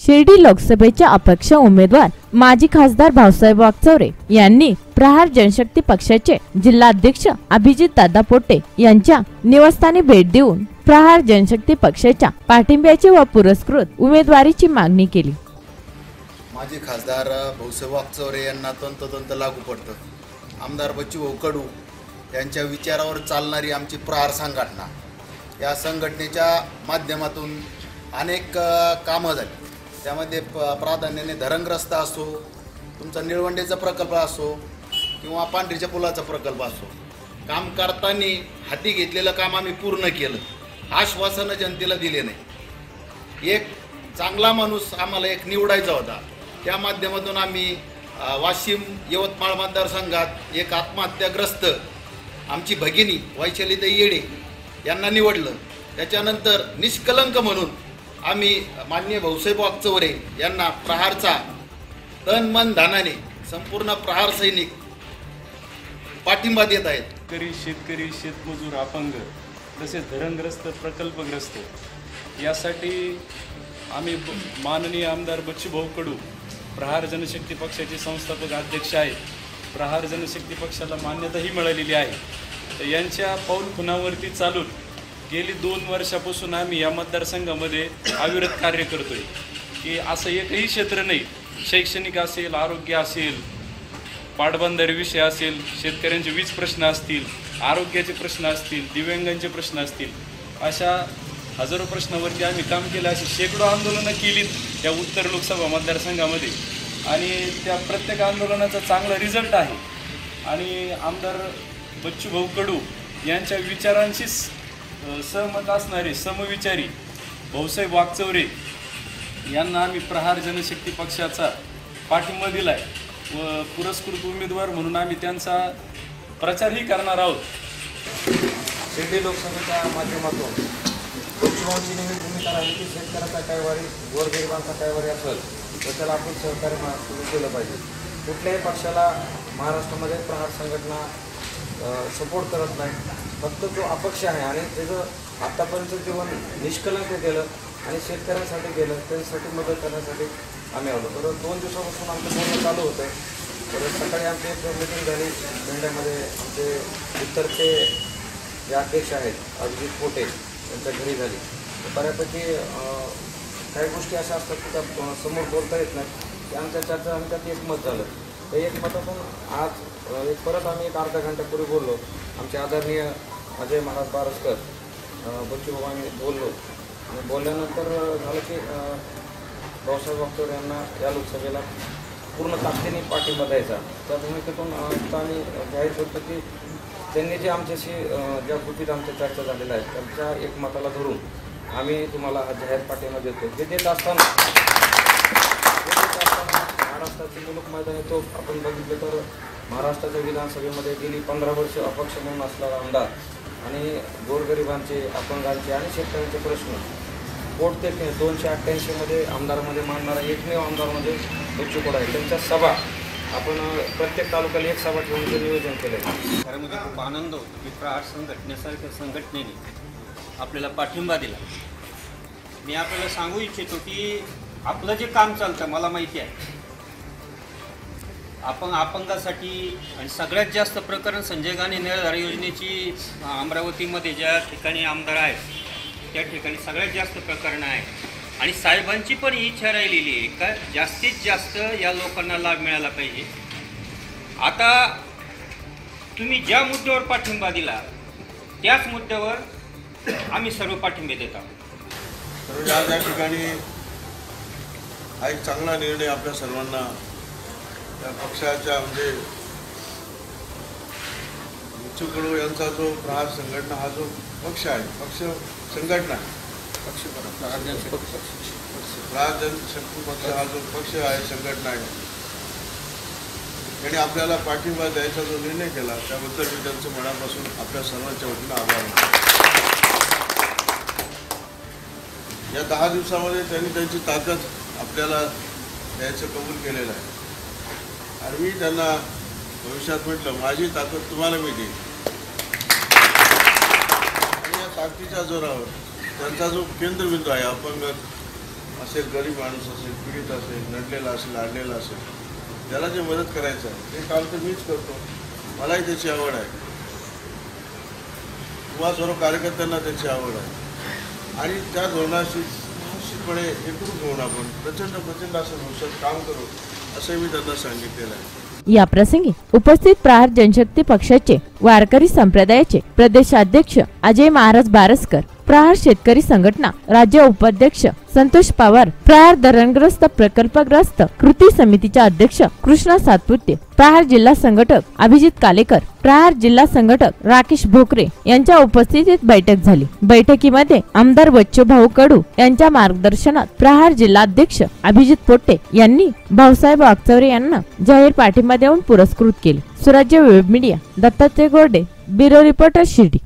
शिर्डी लोकसभेचे अपक्ष उमेदवार माजी खासदार भाऊसाहेब वागचौरे यांनी प्रहार जनशक्ती पक्षाचे जिल्हाध्यक्ष अभिजित दादा पोटे यांच्या निवासस्थानी भेट देऊन प्रहार जनशक्ती पक्षाच्या पाठिंब्याची व पुरस्कृत उमेदवारीची मागणी केली. माजी खासदार भाऊसाहेब वागचौरे यांना तंतोतंत लागू पडतं. आमदार बच्चूभाऊ कडू यांच्या विचारावर चालणारी आमची प्रहार संघटना. या संघटनेच्या माध्यमातून अनेक कामं झाली. त्यामध्ये प प्राधान्याने धरणग्रस्त असो तुमचा निळवंडेचा प्रकल्प असो किंवा पांढरीच्या पुलाचा प्रकल्प असो काम करताना हाती घेतलेलं काम आम्ही पूर्ण केलं. आश्वासनं जनतेला दिले नाही. एक चांगला माणूस आम्हाला एक निवडायचा होता. त्या माध्यमातून आम्ही वाशिम यवतमाळ मतदारसंघात एक आत्महत्याग्रस्त आमची भगिनी वैशालीताई येडे यांना निवडलं. त्याच्यानंतर निष्कलंक म्हणून आम्ही माननीय भाऊसाहेब वागचवरे यांना प्रहारचा तन मन धनाने संपूर्ण प्रहार सैनिक पाठिंबा देत आहेत. शेतकरी शेतकरी शेतमजूर अपंग तसेच धरणग्रस्त प्रकल्पग्रस्त यासाठी आम्ही माननीय आमदार बच्चूभाऊ कडू प्रहार जनशक्ती पक्षाचे संस्थापक अध्यक्ष आहेत. प्रहार जनशक्ती पक्षाला मान्यताही मिळालेली आहे. तर यांच्या पाऊल खुनावरती चालून गेली दोन वर्षापासून आम्ही या मतदारसंघामध्ये अविरत कार्य करतोय. की असं एकही क्षेत्र नाही. शैक्षणिक असेल आरोग्य असेल पाटबंधारे विषय असेल शेतकऱ्यांचे वीज प्रश्न असतील आरोग्याचे प्रश्न असतील दिव्यांगांचे प्रश्न असतील अशा हजारो प्रश्नावरती आम्ही काम केलं अशी शेकडो आंदोलनं केलीत या उत्तर लोकसभा मतदारसंघामध्ये. आणि त्या प्रत्येक आंदोलनाचा चांगला रिझल्ट आहे. आणि आमदार बच्चूभाऊ कडू यांच्या विचारांशीच सहमत असणारे समविचारी भाऊसाहेब वागचौरे यांना आम्ही प्रहार जनशक्ती पक्षाचा पाठिंबा दिला आहे व पुरस्कृत उमेदवार म्हणून आम्ही त्यांचा प्रचारही करणार आहोत. शिर्डी लोकसभेच्या माध्यमातून लोकसभांची नेहमी भूमिका राहिली की शेतकऱ्याचा काय वारी गोरगरिबांचा काय वारी असेल तर त्याला आपण सहकार्य सुरू केलं पाहिजे. कुठल्याही पक्षाला महाराष्ट्रामध्ये प्रहार संघटना सपोर्ट करत नाही. फक्त जो अपक्ष आहे आणि त्याचं आत्तापर्यंत जीवन निष्कलंक केलं आणि शेतकऱ्यांसाठी केलं त्यांच्यासाठी मदत करण्यासाठी आम्ही आलो. तर दोन दिवसापासून आमचं बोलणं चालू होतं तर सकाळी आमची एक मिटिंग झाली. मेंढ्यामध्ये आमचे उत्तरचे जे अध्यक्ष आहेत अभिजित पोटे यांच्या घरी झाली. तर बऱ्यापैकी काही गोष्टी अशा असतात की त्या समोर बोलता येत नाही की आमच्या चर्चा आम्ही त्यात एकमत झालं. तर एकमतातून आज एक परत आम्ही एक अर्धा घंट्यापूर्वी बोललो. आमचे आदरणीय अजय महाराज बारसकर अं, बच्चू आम्ही बोललो. आणि बोलल्यानंतर झालं की अं, भाऊसाहेब यांना या लोकसभेला पूर्ण ताकदीने पाठिंबा द्यायचा. त्या भूमिकेतून आता आम्ही जाहीर करतो की त्यांनी जे आमच्याशी ज्या कृतीत आमच्या चर्चा झालेल्या आहेत त्यांच्या एकमताला धरून आम्ही तुम्हाला हा जाहीर पाठिंबा देतो. हे देत असताना महाराष्ट्राची मुलुक मैदान येतो आपण बघितलं तर महाराष्ट्राच्या विधानसभेमध्ये गेली पंधरा वर्ष अपक्ष म्हणून असलेला आमदार आणि गोरगरिबांचे अपंगांचे आणि शेतकऱ्यांचे प्रश्न. पोट ते दोनशे अठ्ठ्याऐंशीमध्ये आमदारामध्ये मांडणारा एकमेव आमदार म्हणजे बच्चू आहे त्यांच्या सभा आपण प्रत्येक तालुक्याला एक सभा ठेवण्याचं नियोजन केलं आहे खरं म्हणजे खूप आनंद होतो. की प्रहार संघटनेसारख्या संघटनेने आपल्याला पाठिंबा दिला. मी आपल्याला सांगू इच्छितो की आपलं जे काम चालतं मला माहिती आहे आपण अपंगासाठी आणि सगळ्यात जास्त प्रकरण संजय गांधी निराधार योजनेची अमरावतीमध्ये ज्या ठिकाणी आमदार आहेत त्या ठिकाणी सगळ्यात जास्त प्रकरणं आहेत. आणि साहेबांची पण इच्छा राहिलेली आहे का जास्तीत जास्त या लोकांना लाभ मिळाला पाहिजे? आता तुम्ही ज्या मुद्द्यावर पाठिंबा दिला त्याच मुद्द्यावर आम्ही सर्व पाठिंबे देत आहोत. तर आज या ठिकाणी हा एक चांगला निर्णय आपल्या सर्वांना त्या पक्षाच्या म्हणजे बच्चू कडू यांचा जो प्रहार संघटना हा जो पक्ष आहे पक्ष संघटना आहे. पक्ष प्रहार जनशक्ती पक्ष. हा जो पक्ष आहे संघटना आहे. त्यांनी आपल्याला पाठिंबा द्यायचा जो निर्णय केला त्याबद्दल मी त्यांचं मनापासून आपल्या सर्वांच्या वतीनं आभार मानतो. या दहा दिवसामध्ये त्यांनी त्यांची ताकद आपल्याला द्यायचं कबूल केलेलं आहे. आणि मी त्यांना भविष्यात म्हटलं माझी ताकद तुम्हाला मी देईन आणि या ताकदीच्या जोरावर त्यांचा जो केंद्रबिंदू आहे अपंग असेल गरीब माणूस असेल पीडित असेल नडलेला असेल आडलेला असेल त्याला जे मदत करायचं आहे ते काम तर मीच करतो. मलाही त्याची आवड आहे. किंवा सर्व कार्यकर्त्यांना त्याची आवड आहे. आणि त्या धोरणाशी निश्चितपणे एकरूप होऊन आपण प्रचंड प्रचंड असं भविष्यात काम करू. असंही मी त्यांना सांगितलेलं आहे. या प्रसंगी उपस्थित प्रहार जनशक्ती पक्षाचे वारकरी संप्रदायाचे प्रदेशाध्यक्ष अजय महाराज बारसकर प्रहार शेतकरी संघटना राज्य उपाध्यक्ष संतोष पवार प्रहार धरणग्रस्त प्रकल्पग्रस्त कृती समितीचे अध्यक्ष कृष्णा सातपुते प्रहार जिल्हा संघटक अभिजित कालेकर प्रहार जिल्हा संघटक राकेश भोकरे यांच्या उपस्थितीत बैठक झाली. बैठकीमध्ये आमदार बच्चूभाऊ कडू यांच्या मार्गदर्शनात प्रहार जिल्हाध्यक्ष अभिजित पोट्टे यांनी भाऊसाहेब वागचौरे यांना जाहीर पाठिंबा देऊन पुरस्कृत केले. Surajya web media Dattatray Gorde bureau reporter Shirdi.